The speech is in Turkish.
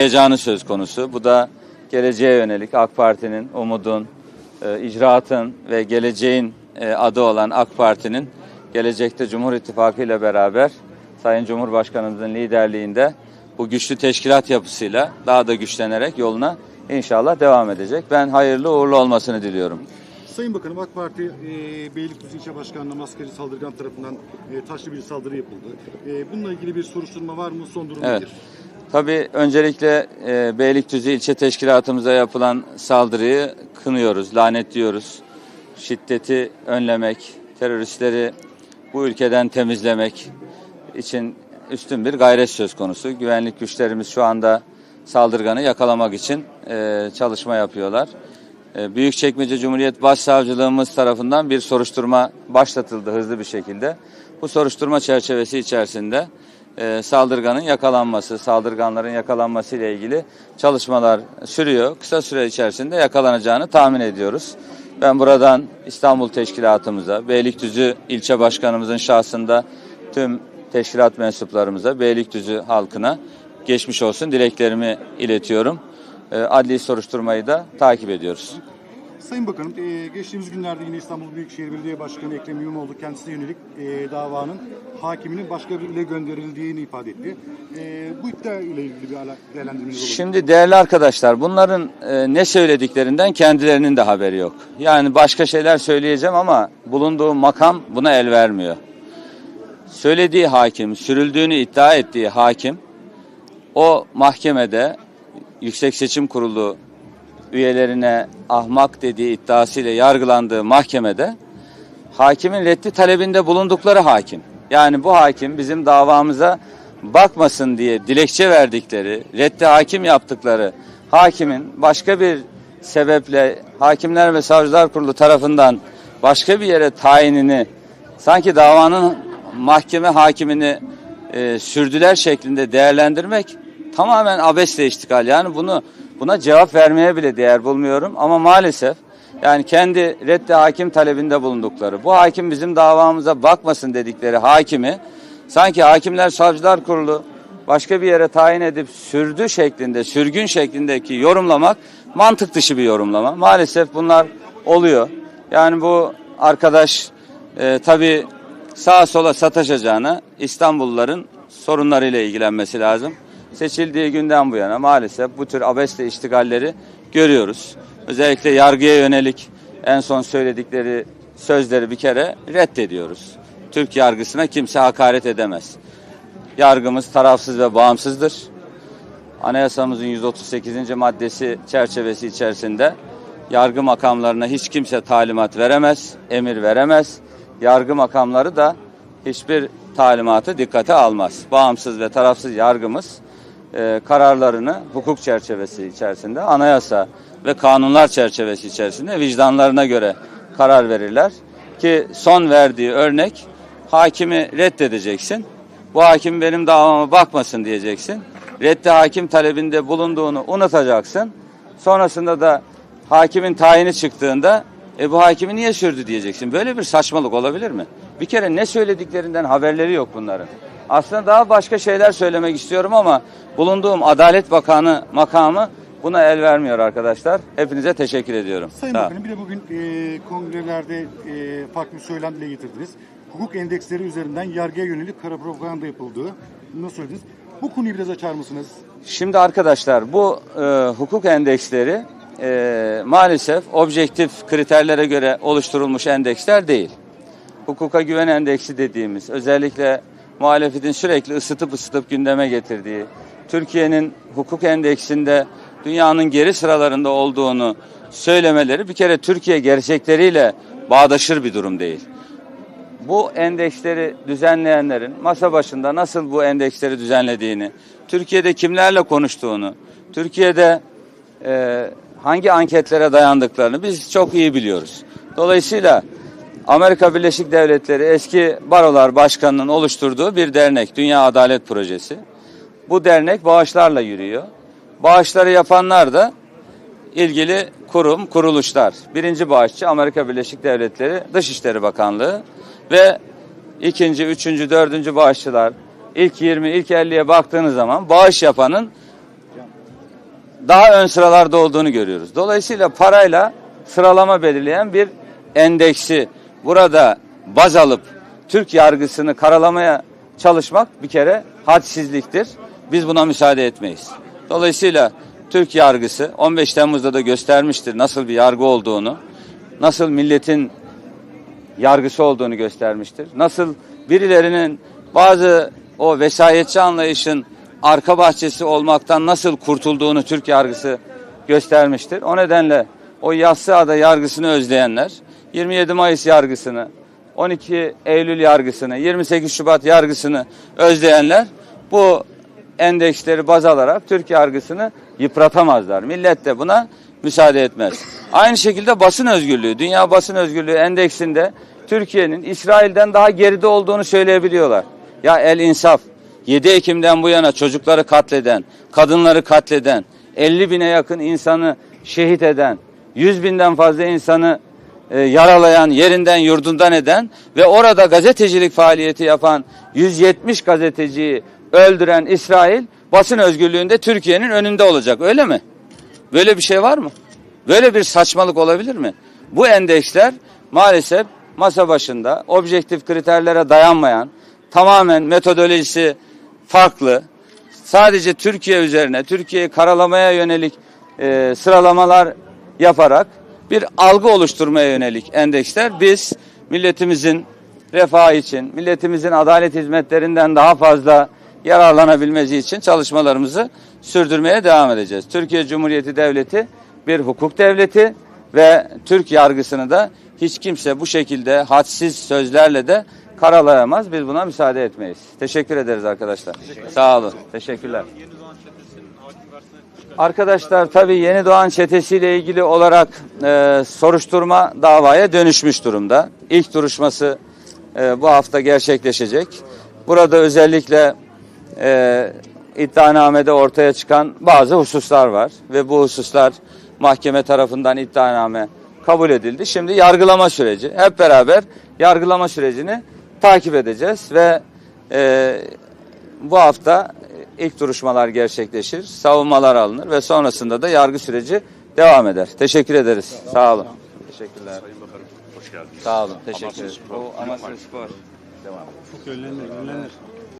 heyecanı söz konusu. Bu da geleceğe yönelik AK Parti'nin, umudun, e, icraatın ve geleceğin e, adı olan AK Parti'nin gelecekte Cumhur İttifakı ile beraber Sayın Cumhurbaşkanımızın liderliğinde bu güçlü teşkilat yapısıyla daha da güçlenerek yoluna inşallah devam edecek. Ben hayırlı uğurlu olmasını diliyorum. Sayın Bakanım AK Parti e, Beylikdüzü İlçe Başkanı'na maskeli saldırgan tarafından e, taşlı bir saldırı yapıldı. E, bununla ilgili bir soruşturma var mı? Son durum Evet. nedir? Tabii öncelikle e, Beylikdüzü ilçe teşkilatımıza yapılan saldırıyı kınıyoruz, lanetliyoruz. Şiddeti önlemek, teröristleri bu ülkeden temizlemek için üstün bir gayret söz konusu. Güvenlik güçlerimiz şu anda saldırganı yakalamak için e, çalışma yapıyorlar. E, Büyükçekmece Cumhuriyet Başsavcılığımız tarafından bir soruşturma başlatıldı hızlı bir şekilde. Bu soruşturma çerçevesi içerisinde e, saldırganın yakalanması, saldırganların yakalanması ile ilgili çalışmalar sürüyor. Kısa süre içerisinde yakalanacağını tahmin ediyoruz. Ben buradan İstanbul Teşkilatımıza, Beylikdüzü ilçe başkanımızın şahsında tüm teşkilat mensuplarımıza, Beylikdüzü halkına geçmiş olsun dileklerimi iletiyorum. E, Adli soruşturmayı da takip ediyoruz. Sayın Bakanım e, geçtiğimiz günlerde yine İstanbul Büyükşehir Belediye Başkanı Ekrem İmamoğlu kendisine yönelik e, davanın hakiminin başka biriyle gönderildiğini ifade etti. E, bu iddia ile ilgili bir değerlendirmeniz olur? Şimdi değerli arkadaşlar bunların ne söylediklerinden kendilerinin de haberi yok. Yani başka şeyler söyleyeceğim ama bulunduğu makam buna el vermiyor. Söylediği hakim, sürüldüğünü iddia ettiği hakim o mahkemede Yüksek Seçim Kurulu üyelerine ahmak dediği iddiasıyla yargılandığı mahkemede hakimin reddi talebinde bulundukları hakim. Yani bu hakim bizim davamıza bakmasın diye dilekçe verdikleri, reddi hakim yaptıkları hakimin başka bir sebeple Hakimler ve Savcılar Kurulu tarafından başka bir yere tayinini sanki davanın mahkeme hakimini e, sürdüler şeklinde değerlendirmek tamamen abesle iştigal. Yani bunu buna cevap vermeye bile değer bulmuyorum ama maalesef yani kendi reddi hakim talebinde bulundukları, bu hakim bizim davamıza bakmasın dedikleri hakimi sanki Hakimler Savcılar Kurulu başka bir yere tayin edip sürdü şeklinde, sürgün şeklindeki yorumlamak mantık dışı bir yorumlama. Maalesef bunlar oluyor. Yani bu arkadaş e, tabii sağa sola sataşacağına İstanbulluların sorunlarıyla ilgilenmesi lazım. Seçildiği günden bu yana maalesef bu tür abesle iştigalleri görüyoruz. Özellikle yargıya yönelik en son söyledikleri sözleri bir kere reddediyoruz. Türk yargısına kimse hakaret edemez. Yargımız tarafsız ve bağımsızdır. Anayasamızın 138. maddesi çerçevesi içerisinde yargı makamlarına hiç kimse talimat veremez, emir veremez. Yargı makamları da hiçbir talimatı dikkate almaz. Bağımsız ve tarafsız yargımız e, kararlarını hukuk çerçevesi içerisinde, anayasa ve kanunlar çerçevesi içerisinde vicdanlarına göre karar verirler. Ki son verdiği örnek hakimi reddedeceksin. Bu hakim benim davama bakmasın diyeceksin. Reddi hakim talebinde bulunduğunu unutacaksın. Sonrasında da hakimin tayini çıktığında e bu hakimi niye sürdü diyeceksin. Böyle bir saçmalık olabilir mi? Bir kere ne söylediklerinden haberleri yok bunların. Aslında daha başka şeyler söylemek istiyorum ama bulunduğum Adalet Bakanı makamı buna el vermiyor arkadaşlar. Hepinize teşekkür ediyorum. Sayın Sağ. Bakanım bir de bugün e, kongrelerde e, farklı bir söylem dile getirdiniz. Hukuk endeksleri üzerinden yargıya yönelik kara propaganda yapıldığı nasıl söylediniz? Bu konuyu biraz açar mısınız? Şimdi arkadaşlar bu e, hukuk endeksleri e, maalesef objektif kriterlere göre oluşturulmuş endeksler değil. Hukuka güven endeksi dediğimiz özellikle muhalefetin sürekli ısıtıp ısıtıp gündeme getirdiği Türkiye'nin hukuk endeksinde dünyanın geri sıralarında olduğunu söylemeleri bir kere Türkiye gerçekleriyle bağdaşır bir durum değil bu endeksleri düzenleyenlerin masa başında nasıl bu endeksleri düzenlediğini, Türkiye'de kimlerle konuştuğunu, Türkiye'de e, hangi anketlere dayandıklarını biz çok iyi biliyoruz. Dolayısıyla Amerika Birleşik Devletleri eski barolar başkanının oluşturduğu bir dernek, Dünya Adalet Projesi. Bu dernek bağışlarla yürüyor. Bağışları yapanlar da ilgili kurum, kuruluşlar. Birinci bağışçı Amerika Birleşik Devletleri Dışişleri Bakanlığı ve ikinci, üçüncü, dördüncü bağışçılar ilk 20, ilk 50'ye baktığınız zaman bağış yapanın daha ön sıralarda olduğunu görüyoruz. Dolayısıyla parayla sıralama belirleyen bir endeksi burada baz alıp Türk yargısını karalamaya çalışmak bir kere hadsizliktir. Biz buna müsaade etmeyiz. Dolayısıyla Türk yargısı 15 Temmuz'da da göstermiştir nasıl bir yargı olduğunu, nasıl milletin yargısı olduğunu göstermiştir. Nasıl birilerinin bazı o vesayetçi anlayışın arka bahçesi olmaktan nasıl kurtulduğunu Türk yargısı göstermiştir. O nedenle o Yassıada yargısını özleyenler 27 Mayıs yargısını 12 Eylül yargısını 28 Şubat yargısını özleyenler bu endeksleri baz alarak Türk yargısını yıpratamazlar. Millet de buna müsaade etmez. Aynı şekilde basın özgürlüğü, Dünya Basın Özgürlüğü Endeksinde Türkiye'nin İsrail'den daha geride olduğunu söyleyebiliyorlar. Ya el insaf, 7 Ekim'den bu yana çocukları katleden, kadınları katleden, 50 bine yakın insanı şehit eden, 100 binden fazla insanı e, yaralayan, yerinden yurdundan eden ve orada gazetecilik faaliyeti yapan 170 gazeteciyi öldüren İsrail basın özgürlüğünde Türkiye'nin önünde olacak öyle mi? Böyle bir şey var mı? Böyle bir saçmalık olabilir mi? Bu endeksler maalesef masa başında objektif kriterlere dayanmayan, tamamen metodolojisi farklı, sadece Türkiye üzerine, Türkiye'yi karalamaya yönelik e, sıralamalar yaparak bir algı oluşturmaya yönelik endeksler. Biz milletimizin refahı için, milletimizin adalet hizmetlerinden daha fazla yararlanabilmesi için çalışmalarımızı sürdürmeye devam edeceğiz. Türkiye Cumhuriyeti Devleti bir hukuk devleti ve Türk yargısını da hiç kimse bu şekilde hadsiz sözlerle de karalayamaz. Biz buna müsaade etmeyiz. Teşekkür ederiz arkadaşlar. Sağ olun. Teşekkürler. Arkadaşlar tabii Yeni Doğan çetesiyle ilgili olarak e, soruşturma davaya dönüşmüş durumda. İlk duruşması e, bu hafta gerçekleşecek. Burada özellikle e, iddianamede ortaya çıkan bazı hususlar var ve bu hususlar mahkeme tarafından iddianame kabul edildi. Şimdi yargılama süreci. Hep beraber yargılama sürecini takip edeceğiz ve e, bu hafta ilk duruşmalar gerçekleşir, savunmalar alınır ve sonrasında da yargı süreci devam eder. Teşekkür ederiz. Sağ olun. Teşekkürler. Hoş geldiniz. Sağ olun. Teşekkür. Bu Amasya Spor. Devam. Çok önlenir, önlenir.